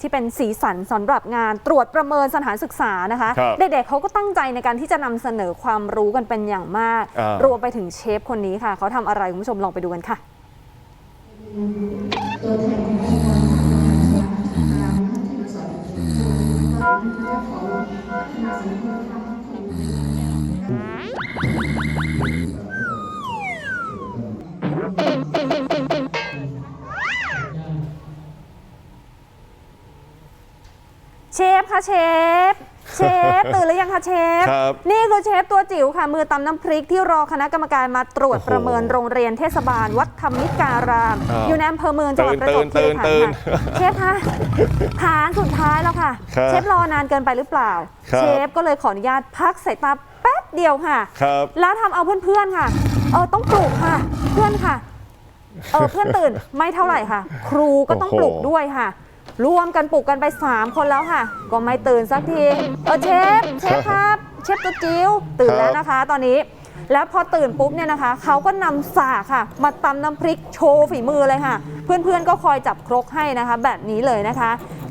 ที่เป็นสีสันสำหรับงานตรวจประเมินสถานศึกษานะคะครับเด็กๆเขาก็ตั้งใจในการที่จะนำเสนอความรู้กันเป็นอย่างมากอ่ารวมไปถึงเชฟคนนี้ค่ะเขาทำอะไรคุณผู้ชมลองไปดูกันค่ะ เชฟคะเชฟ เชฟ ตื่นหรือยังคะเชฟ ครับนี่คือเชฟตัวจิ๋วค่ะ มือตำน้ำพริกที่รอคณะกรรมการมาตรวจโอ้โหประเมินโรงเรียนเทศบาล วัดธรรมิการามอ่าอยู่ในอำเภอเมืองจังหวัดประจวบคีรีขันตื่ธ์นค่ะเชฟคะฐานสุดท้ายแล้วค่ะ ครับเชฟรอนานเกินไปหรือเปล่า ครับ เชฟก็เลยขออนุญาตพักสายตาแป๊บเดียวค่ะ ครับ แล้วทำเอาเพื่อนๆค่ะ เออต้องปลุกค่ะ เพื่อนค่ะ เออเพื่อนตื่นไม่เท่าไหร่ค่ะ ครูก็ต้องปลุกด้วยค่ะ รวมกันปลุกกันไป 3 คนแล้วค่ะ ก็ไม่ตื่นสักที เออเชฟ เชฟครับ เชฟตัวจิ๋วตื่นแล้วนะคะ ตอนนี้ แล้วพอตื่นปุ๊บเนี่ยนะคะ เขาก็นำสากค่ะ มาตำน้ำพริกโชว์ฝีมือเลยค่ะ เพื่อนๆก็คอยจับครกให้นะคะ แบบนี้เลยนะคะ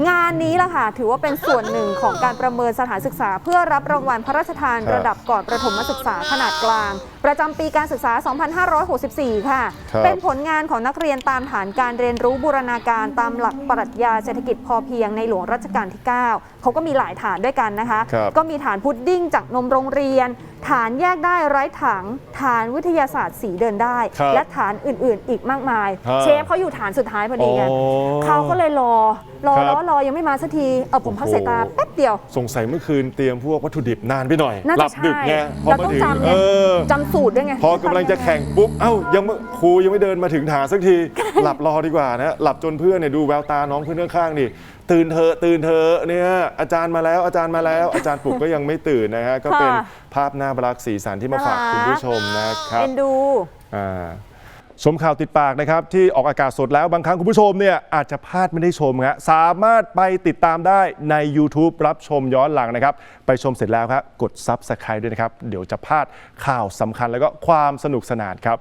งานนี้ล่ะค่ะถือว่าเป็นส่วนหนึ่งของการประเมินสถานศึกษา เพื่อรับรางวัลพระราชทานครับระดับก่อนประถมศึกษาขนาดกลาง ประจำปีการศึกษา 2564 ค่ะ ครับเป็นผลงานของนักเรียนตามฐานการเรียนรู้บูรณาการตามหลักปรัชญาเศรษฐกิจพอเพียงในหลวงรัชกาลที่ 9 เขาก็มีหลายฐานด้วยกันนะคะ ครับ ก็มีฐานพุดดิ้งจากนมโรงเรียน ฐานแยกได้ไร้ถัง ฐานวิทยาศาสตร์สีเดินได้ ครับและฐานอื่นๆ อีกมากมาย ฮะเชฟเขาอยู่ฐานสุดท้ายพอดีไงโอ้เขาก็เลยรอ รอครับรอรอยังไม่มาสักทีเออผมพักสายตาแป๊บเดียว สงสัยเมื่อคืนเตรียมพวกวัตถุดิบนานไปหน่อย น่าหจะลัดึกไงใช่พอเรามาต้องถึงจำไงเออจำสูตรด้วยไงพอกำลังจะแข่งปุ๊บ เอ้ายังไม่ครูยังไม่เดินมาถึงฐานสักที หลับรอดีกว่านะหลับจนเพื่อนเนี่ยดูแววตาน้องเพื่อนข้างๆนี่ตื่นเถอะตื่นเถอะเนี่ยอาจารย์มาแล้วอาจารย์มาแล้ว อาจารย์ปลุกก็ยังไม่ตื่นนะฮะก็เป็นค่ะภาพน่ารักสีสันที่มาฝากน่ารักคุณผู้ชมนะครับเอ็นดูอ่าชมข่าวติดปากนะครับ ที่ออกอากาศสดแล้วบางครั้งคุณผู้ชมเนี่ยอาจจะพลาดไม่ได้ชมฮะสามารถไปติดตามได้ใน YouTube รับชมย้อนหลังนะครับ ไปชมเสร็จแล้วครับกด Subscribe ด้วยนะครับ เดี๋ยวจะพลาดข่าวสำคัญแล้วก็ความสนุกสนานครับ